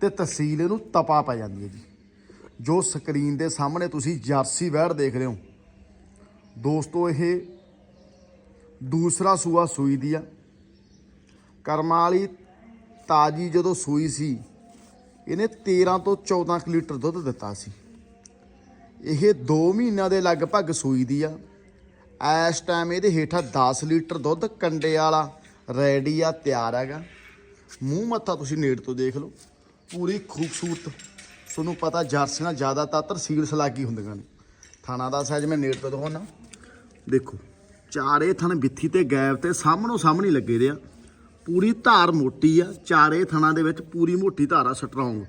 ਤੇ ਤਹਿਸੀਲ ਇਹਨੂੰ ਤਪਾ ਪੈ ਜਾਂਦੀ ਹੈ ਜੀ। ਜੋ ਸਕਰੀਨ ਦੇ ਸਾਹਮਣੇ ਤੁਸੀਂ ਜਰਸੀ ਵੈੜ ਦੇਖ ਰਹੇ ਹੋ। ਦੋਸਤੋ, ਇਹ ਦੂਸਰਾ ਸੂਆ ਸੂਈ ਦੀ ਆ। ਕਰਮਾਂ ਵਾਲੀ ਤਾਜੀ ਜਦੋਂ ਸੂਈ ਸੀ, ਇਹਨੇ 13 ਤੋਂ 14 ਕੁ ਲੀਟਰ ਦੁੱਧ ਦਿੱਤਾ ਸੀ। ਇਹ 2 ਮਹੀਨਿਆਂ ਦੇ ਲਗਭਗ ਸੂਈ ਦੀ ਆ। ਇਸ ਟਾਈਮ ਇਹਦੇ ਹੇਠਾਂ 10 ਲੀਟਰ ਦੁੱਧ ਕੰਡੇ ਵਾਲਾ ਰੈਡੀ ਆ, ਤਿਆਰ ਹੈਗਾ। ਮੂੰਹ ਮੱਥਾ ਤੁਸੀਂ ਨੇੜ ਤੋਂ ਦੇਖ ਲਓ। ਪੂਰੀ ਖੂਬਸੂਰਤ। ਤੁਹਾਨੂੰ ਪਤਾ ਜਰਸੀਆਂ ਜ਼ਿਆਦਾਤਰ ਸੀਲ ਸਲਾਗੀ ਹੁੰਦੀਆਂ ਨੇ। ਥਾਣਾ ਦਾ ਸਾਈਜ਼ ਮੈਂ ਨੇੜ ਤੋਂ ਦਿਖਾਉਣਾ ਦੇਖੋ, ਚਾਰੇ ਥਣ ਬਿੱਥੀ ਤੇ ਗੈਬ ਤੇ ਸਾਹਮਣੋਂ ਸਾਹਮਣੇ ਲੱਗੇ ਦੇ ਆ। ਪੂਰੀ ਧਾਰ ਮੋਟੀ ਆ, ਚਾਰੇ ਥਣਾਂ ਦੇ ਵਿੱਚ ਪੂਰੀ ਮੋਟੀ ਧਾਰ ਆ ਸਟਰੋਂਗ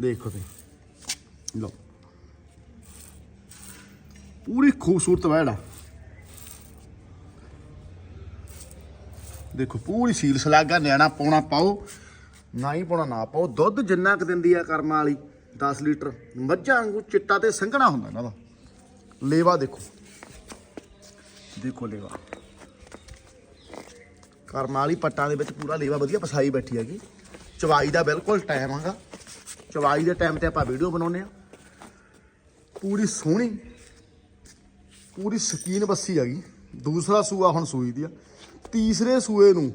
ਦੇਖੋ ਤੇ। ਲਓ। ਪੂਰੀ ਖੂਬਸੂਰਤ ਵੈੜਾ ਦੇਖੋ, ਪੂਰੀ ਸੀਲ ਸਲਾਗਾ, ਨਿਆਣਾ ਪਾਉਣਾ ਪਾਓ। ਨਾ ਹੀ ਪਾਉਣਾ ਨਾ ਪਾਓ। ਦੁੱਧ ਜਿੰਨਾ ਕੁ ਦਿੰਦੀ ਆ ਕਰਮਾਂ ਵਾਲੀ 10 ਲੀਟਰ। ਮੱਝਾਂ ਵਾਂਗੂ ਚਿੱਟਾ ਤੇ ਸੰਘਣਾ ਹੁੰਦਾ ਇਹਨਾਂ ਦਾ। ਲੇਵਾ ਦੇਖੋ। ਦੇਖੋ ਲੇਵਾ। ਕਰਮਾਂ ਵਾਲੀ ਪੱਟਾਂ ਦੇ ਵਿੱਚ ਪੂਰਾ ਲੇਵਾ ਵਧੀਆ ਪਸਾਈ ਬੈਠੀ ਹੈਗੀ। ਚਵਾਈ ਦਾ ਬਿਲਕੁਲ ਟਾਈਮ ਆਗਾ ਚਵਾਈ ਦੇ ਟਾਈਮ ਤੇ ਆਪਾਂ ਵੀਡੀਓ ਬਣਾਉਨੇ ਆ ਪੂਰੀ ਸੋਹਣੀ, ਪੂਰੀ ਸਕੀਨ ਬੱਸੀ ਹੈਗੀ। ਦੂਸਰਾ ਸੂਆ ਹੁਣ ਸੂਈ ਦੀ ਆ। ਤੀਸਰੇ ਸੂਏ ਨੂੰ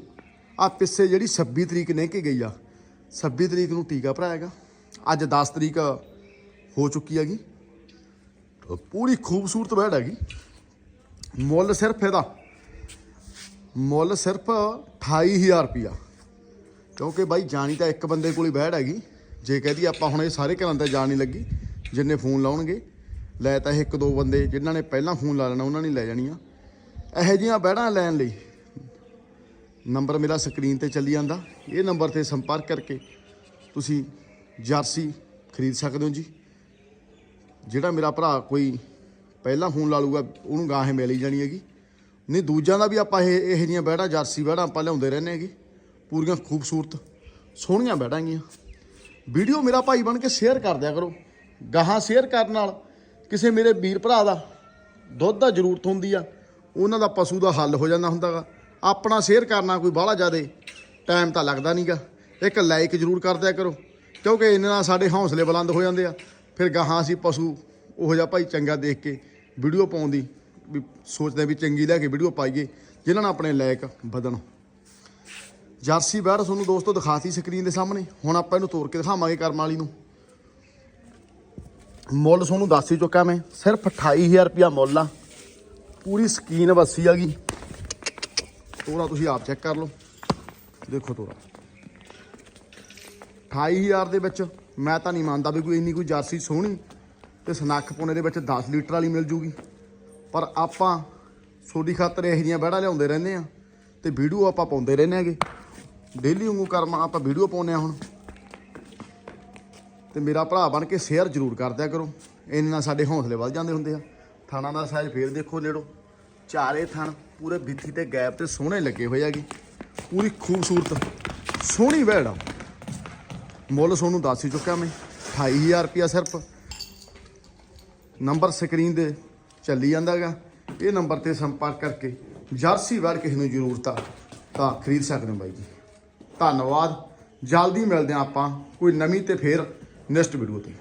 ਆ ਪਿੱਛੇ ਜਿਹੜੀ 26 ਤਰੀਕ ਨੇ ਕੇ ਗਈ ਆ। 26 ਤਰੀਕ ਨੂੰ ਟੀਕਾ ਭਰਾਏਗਾ ਅੱਜ 10 ਤਰੀਕ ਹੋ ਚੁੱਕੀ ਹੈਗੀ। ਪੂਰੀ ਖੂਬਸੂਰਤ ਬੈਡ ਹੈਗੀ। ਮੁੱਲ ਸਿਰਫ ਇਹਦਾ। ਮੁੱਲ ਸਿਰਫ 28000 ਰੁਪਿਆ ਕਿਉਂਕਿ ਬਾਈ ਜਾਣੀ ਤਾਂ ਇੱਕ ਬੰਦੇ ਕੋਲ ਹੀ ਬੈੜ ਹੈਗੀ। ਜੇ ਕਹਦੀ ਆਪਾਂ ਹੁਣ ਇਹ ਸਾਰੇ ਘਰਾਂ ਤੇ ਜਾਣ ਨਹੀਂ ਲੱਗੀ, ਜਿੰਨੇ ਫੋਨ ਲਾਉਣਗੇ। ਲੈ ਤਾਂ ਇਹ ਇੱਕ ਦੋ ਬੰਦੇ ਜਿਨ੍ਹਾਂ ਨੇ ਪਹਿਲਾਂ ਫੋਨ ਲਾ ਲੈਣਾ, ਉਹਨਾਂ ਨੇ ਲੈ ਜਾਣੀਆਂ। ਇਹੋ ਜਿਹੀਆਂ ਬੈੜਾਂ ਲੈਣ ਲਈ। ਨੰਬਰ ਮੇਰਾ ਸਕਰੀਨ ਤੇ ਚੱਲੀ ਜਾਂਦਾ। ਇਹ ਨੰਬਰ ਤੇ ਸੰਪਰਕ ਕਰਕੇ ਤੁਸੀਂ ਜਰਸੀ ਖਰੀਦ ਸਕਦੇ ਹੋ ਜੀ। ਜਿਹੜਾ ਮੇਰਾ ਭਰਾ ਕੋਈ ਪਹਿਲਾਂ ਹੋਣ ਲਾ ਲੂਗਾ ਉਹਨੂੰ ਗਾਹੇ ਮਿਲ ਹੀ ਜਾਣੀ ਹੈਗੀ। ਨਹੀਂ, ਦੂਜਿਆਂ ਦਾ ਵੀ ਆਪਾਂ ਇਹ ਇਹੋ ਜਿਹੀਆਂ ਬੈੜਾਂ ਜਰਸੀ ਬੈੜਾਂ ਆਪਾਂ ਲਿਆਉਂਦੇ ਰਹਿੰਦੇ ਹੈਗੇ। ਪੂਰੀਆਂ ਖੂਬਸੂਰਤ, ਸੋਹਣੀਆਂ ਬੈੜਾਂ ਵੀਡੀਓ ਮੇਰਾ ਭਾਈ ਬਣ ਕੇ ਸ਼ੇਅਰ ਕਰ ਦਿਆ ਕਰੋ। ਗਾਹਾਂ ਸ਼ੇਅਰ ਕਰਨ ਨਾਲ ਕਿਸੇ ਮੇਰੇ ਵੀਰ ਭਰਾ ਦਾ ਦੁੱਧ ਦਾ ਜ਼ਰੂਰਤ ਹੁੰਦੀ ਆ, ਉਹਨਾਂ ਦਾ ਪਸ਼ੂ ਦਾ ਹੱਲ ਹੋ ਜਾਂਦਾ ਹੁੰਦਾਗਾ। ਆਪਣਾ ਸ਼ੇਅਰ ਕਰਨਾ ਕੋਈ ਬਾਹਲਾ ਜ਼ਿਆਦੇ ਟਾਈਮ ਤਾਂ ਲੱਗਦਾ ਨਹੀਂਗਾ ਇੱਕ ਲਾਈਕ ਜ਼ਰੂਰ ਕਰ ਦਿਆ ਕਰੋ, ਕਿਉਂਕਿ ਇਹਨਾਂ ਨਾਲ ਸਾਡੇ ਹੌਸਲੇ ਬੁਲੰਦ ਹੋ ਜਾਂਦੇ ਆ। ਫਿਰ ਗਾਹਾਂ ਅਸੀਂ ਪਸ਼ੂ, ਉਹੋ ਜਿਹਾ ਭਾਈ ਚੰਗਾ ਦੇਖ ਕੇ ਵੀਡੀਓ ਪਾਉਣ ਦੀ, ਵੀ ਸੋਚਦੇ ਵੀ ਚੰਗੀ ਲੈ ਕੇ ਵੀਡੀਓ ਪਾਈਏ, ਜਿਨ੍ਹਾਂ ਨਾਲ ਆਪਣੇ ਲਾਇਕ ਵਧਣ। ਜਰਸੀ ਬਾਹਰ ਤੁਹਾਨੂੰ ਦੋਸਤੋ ਦਿਖਾਤੀ ਸਕਰੀਨ ਦੇ ਸਾਹਮਣੇ, ਹੁਣ ਆਪਾਂ ਇਹਨੂੰ ਤੋੜ ਕੇ ਦਿਖਾਵਾਂਗੇ ਕਰਮ ਵਾਲੀ ਨੂੰ। ਮੁੱਲ ਤੁਹਾਨੂੰ ਦੱਸ ਹੀ ਚੁੱਕਾ ਮੈਂ, ਸਿਰਫ 28000 ਰੁਪਿਆ ਮੁੱਲ ਆ। ਪੂਰੀ ਸਕੀਨ ਵੱਸੀ ਆ ਗਈ। ਤੋਰਾ ਤੁਸੀਂ ਆਪ ਚੈੱਕ ਕਰ ਲਓ। ਦੇਖੋ ਤੋਰਾ 28000 ਦੇ ਵਿੱਚ ਮੈਂ ਤਾਂ ਨਹੀਂ ਮੰਨਦਾ ਵੀ ਕੋਈ ਇੰਨੀ ਕੋਈ ਜਰਸੀ ਸੋਹਣੀ ਤੇ ਸਨੱਖ ਪੁਣੇ ਦੇ ਵਿੱਚ 10 ਲੀਟਰ ਵਾਲੀ ਮਿਲ ਜੂਗੀ। ਪਰ ਆਪਾਂ ਸੋਡੀ ਖਾਤਰ ਇਹੋ ਜਿਹੀਆਂ ਬਹਿੜਾ ਲਿਆਉਂਦੇ ਰਹਿੰਦੇ ਆ ਤੇ ਵੀਡੀਓ ਆਪਾਂ ਪਾਉਂਦੇ ਰਹਿੰਦੇ ਆਗੇ ਡੇਲੀ ਵਾਂਗੂ ਕਰਮ ਆਪਾਂ ਵੀਡੀਓ ਪਾਉਂਦੇ ਆ ਹੁਣ। ਤੇ ਮੇਰਾ ਭਰਾ ਬਣ ਕੇ ਸ਼ੇਅਰ ਜ਼ਰੂਰ ਕਰ ਦਿਆ ਕਰੋ। ਇੰਨੇ ਨਾਲ ਸਾਡੇ ਹੌਸਲੇ ਵੱਧ ਜਾਂਦੇ ਹੁੰਦੇ ਆ। ਥਾਣਾ ਦਾ ਸਾਈਜ਼ ਫੇਰ ਦੇਖੋ ਨੇੜੋ। ਚਾਰੇ ਥਣ ਪੂਰੇ ਬਿੱਥੀ ਤੇ ਗੈਪ ਤੇ ਸੋਹਣੇ ਲੱਗੇ ਹੋਏ ਹੈਗੇ। ਪੂਰੀ ਖੂਬਸੂਰਤ, ਸੋਹਣੀ ਵੈੜ ਆ। ਮੁੱਲ ਤੁਹਾਨੂੰ ਦੱਸ ਹੀ ਚੁੱਕਿਆ ਮੈਂ 28000 ਰੁਪਿਆ ਸਿਰਫ। ਨੰਬਰ ਸਕਰੀਨ ਦੇ ਚੱਲੀ ਜਾਂਦਾਗਾ ਇਹ ਨੰਬਰ ਤੇ ਸੰਪਰਕ ਕਰਕੇ ਜਰਸੀ ਵੈੜ ਕਿਸੇ ਨੂੰ ਜ਼ਰੂਰਤ ਆ, ਤਾਂ ਖਰੀਦ ਸਕਦੇ ਹੋ ਬਾਈ ਜੀ। ਧੰਨਵਾਦ। ਜਲਦੀ ਮਿਲਦੇ ਹਾਂ ਆਪਾਂ ਕੋਈ ਨਵੀਂ ਤੇ ਫੇਰ ਨੈਕਸਟ ਵੀਡੀਓ ਤੇ।